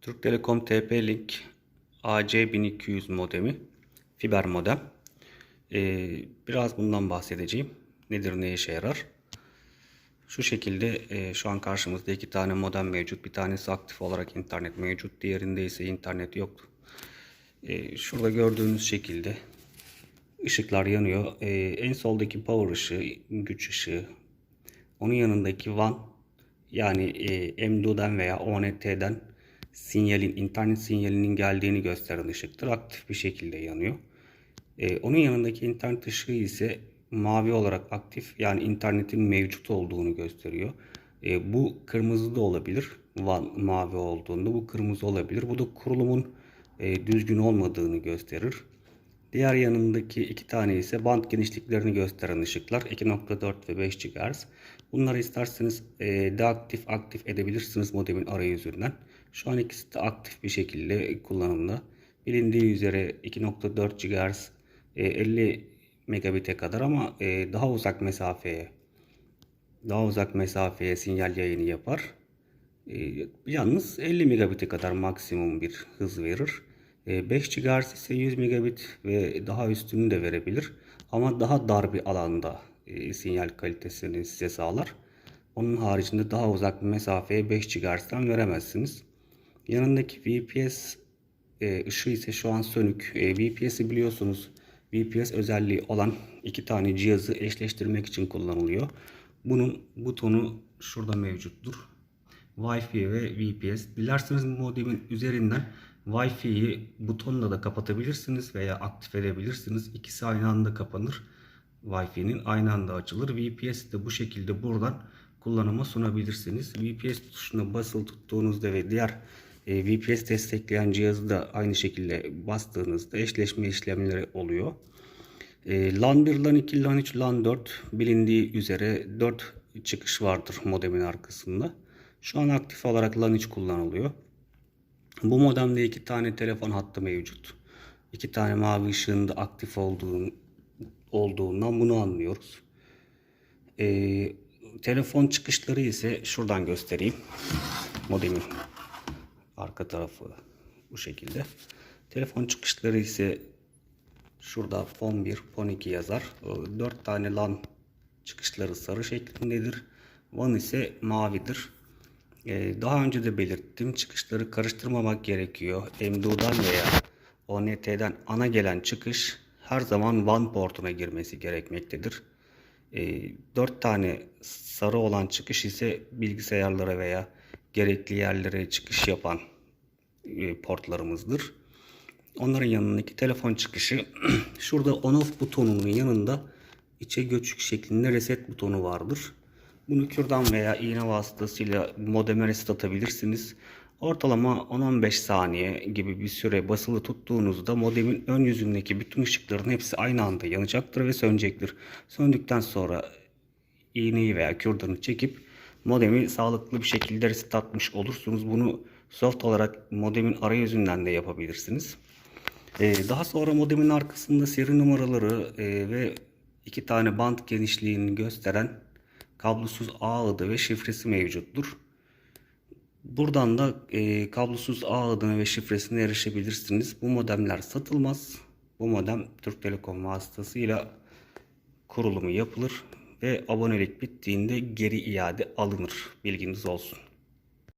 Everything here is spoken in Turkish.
Türk Telekom TP-Link AC1200 modemi, fiber modem. Ee, biraz bundan bahsedeceğim. Nedir, ne işe yarar? Şu şekilde e, şu an karşımızda iki tane modem mevcut. Bir tanesi aktif olarak internet mevcut. Diğerinde ise internet yok. E, şurada gördüğünüz şekilde ışıklar yanıyor. E, en soldaki power ışığı, güç ışığı. Onun yanındaki WAN yani e, M2'den veya ONT'den sinyalin, internet sinyalinin geldiğini gösteren ışıktır. Aktif bir şekilde yanıyor. E, onun yanındaki internet ışığı ise mavi olarak aktif yani internetin mevcut olduğunu gösteriyor. E, bu kırmızı da olabilir. WAN mavi olduğunda bu kırmızı olabilir. Bu da kurulumun e, düzgün olmadığını gösterir. Diğer yanındaki iki tane ise band genişliklerini gösteren ışıklar 2.4 ve 5 GHz. Bunları isterseniz e, deaktif aktif edebilirsiniz modemin arayüzünden. Şu an ikisi de aktif bir şekilde kullanımda. Bilindiği üzere 2.4 GHz e, 50 megabit'e kadar ama e, daha uzak mesafeye daha uzak mesafeye sinyal yayını yapar. E, yalnız 50 megabit'e kadar maksimum bir hız verir. E, 5 GHz ise 100 megabit ve daha üstünü de verebilir. Ama daha dar bir alanda e, sinyal kalitesini size sağlar. Onun haricinde daha uzak bir mesafeye 5 GHz'den veremezsiniz. Yanındaki VPS e, ışığı ise şu an sönük. E, VPS'i biliyorsunuz VPS özelliği olan iki tane cihazı eşleştirmek için kullanılıyor. Bunun butonu şurada mevcuttur. Wi-Fi ve VPS. Dilerseniz modemin üzerinden Wi-Fi'yi butonla da kapatabilirsiniz veya aktif edebilirsiniz. İkisi aynı anda kapanır. Wi-Fi'nin aynı anda açılır. VPS de bu şekilde buradan kullanıma sunabilirsiniz. VPS tuşuna basılı tuttuğunuzda ve diğer e, VPS destekleyen cihazı da aynı şekilde bastığınızda eşleşme işlemleri oluyor. E, LAN 1, LAN 2, LAN 3, LAN 4 bilindiği üzere 4 çıkış vardır modemin arkasında. Şu an aktif olarak LAN 3 kullanılıyor. Bu modemde iki tane telefon hattı mevcut. İki tane mavi ışığında aktif olduğun, olduğundan bunu anlıyoruz. Ee, telefon çıkışları ise şuradan göstereyim. Modemin arka tarafı bu şekilde. Telefon çıkışları ise şurada fon 1, fon 2 yazar. 4 tane LAN çıkışları sarı şeklindedir. WAN ise mavidir. Ee, daha önce de belirttim. Çıkışları karıştırmamak gerekiyor. M2'dan veya ONT'den ana gelen çıkış her zaman WAN portuna girmesi gerekmektedir. E, 4 tane sarı olan çıkış ise bilgisayarlara veya gerekli yerlere çıkış yapan e, portlarımızdır. Onların yanındaki telefon çıkışı şurada on off butonunun yanında içe göçük şeklinde reset butonu vardır. Bunu kürdan veya iğne vasıtasıyla modeme reset atabilirsiniz. Ortalama 10-15 saniye gibi bir süre basılı tuttuğunuzda modemin ön yüzündeki bütün ışıkların hepsi aynı anda yanacaktır ve sönecektir. Söndükten sonra iğneyi veya kürdanı çekip modemi sağlıklı bir şekilde reset atmış olursunuz. Bunu soft olarak modemin arayüzünden de yapabilirsiniz. Ee, daha sonra modemin arkasında seri numaraları e, ve iki tane band genişliğini gösteren kablosuz ağ adı ve şifresi mevcuttur. Buradan da e, kablosuz ağ adına ve şifresine erişebilirsiniz. Bu modemler satılmaz. Bu modem Türk Telekom vasıtasıyla kurulumu yapılır ve abonelik bittiğinde geri iade alınır. Bilginiz olsun.